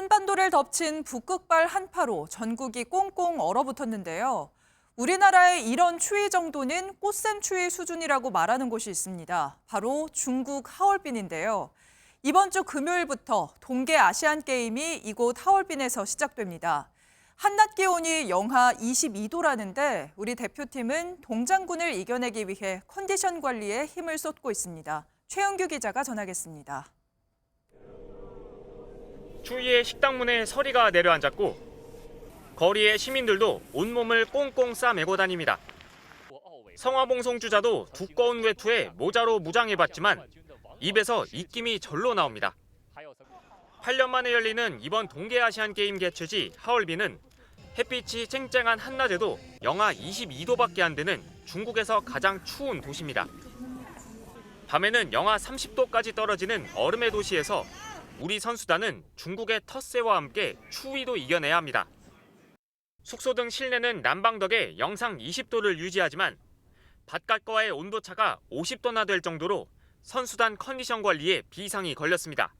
한반도를 덮친 북극발 한파로 전국이 꽁꽁 얼어붙었는데요. 우리나라의 이런 추위 정도는 꽃샘 추위 수준이라고 말하는 곳이 있습니다. 바로 중국 하얼빈인데요. 이번 주 금요일부터 동계 아시안 게임이 이곳 하얼빈에서 시작됩니다. 한낮 기온이 영하 22도라는데 우리 대표팀은 동장군을 이겨내기 위해 컨디션 관리에 힘을 쏟고 있습니다. 최영규 기자가 전하겠습니다. 추위에 식당 문에 서리가 내려앉았고 거리의 시민들도 온몸을 꽁꽁 싸매고 다닙니다. 성화봉 송 주자도 두꺼운 외투에 모자로 무장해봤지만 입에서 입김이 절로 나옵니다. 8년 만에 열리는 이번 동계아시안 게임 개최지 하얼빈은 햇빛이 쨍쨍한 한낮에도 영하 22도밖에 안 되는 중국에서 가장 추운 도시입니다. 밤에는 영하 30도까지 떨어지는 얼음의 도시에서 우리 선수단은 중국의 텃세와 함께 추위도 이겨내야 합니다. 숙소 등 실내는 난방 덕에 영상 20도를 유지하지만 바깥과의 온도차가 50도나 될 정도로 선수단 컨디션 관리에 비상이 걸렸습니다.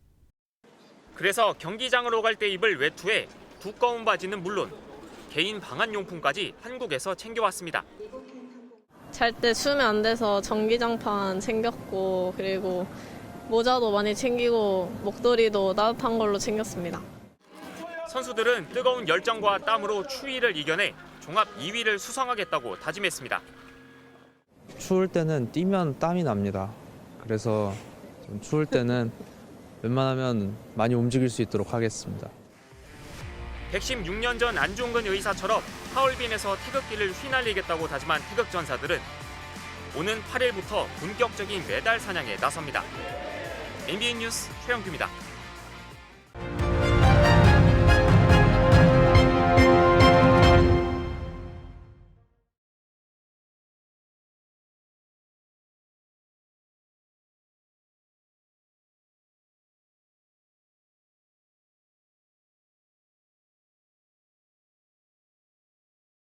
그래서 경기장으로 갈 때 입을 외투에 두꺼운 바지는 물론 개인 방한 용품까지 한국에서 챙겨왔습니다. 잘 때 수면 안 돼서 전기장판 챙겼고 그리고 모자도 많이 챙기고 목도리도 따뜻한 걸로 챙겼습니다. 선수들은 뜨거운 열정과 땀으로 추위를 이겨내 종합 2위를 수상하겠다고 다짐했습니다. 추울 때는 뛰면 땀이 납니다. 그래서 좀 추울 때는 웬만하면 많이 움직일 수 있도록 하겠습니다. 116년 전 안종근 의사처럼 하얼빈에서 태극기를 휘날리겠다고 다짐한 태극 전사들은 오는 8일부터 본격적인 메달 사냥에 나섭니다. MBN 뉴스 최영규입니다.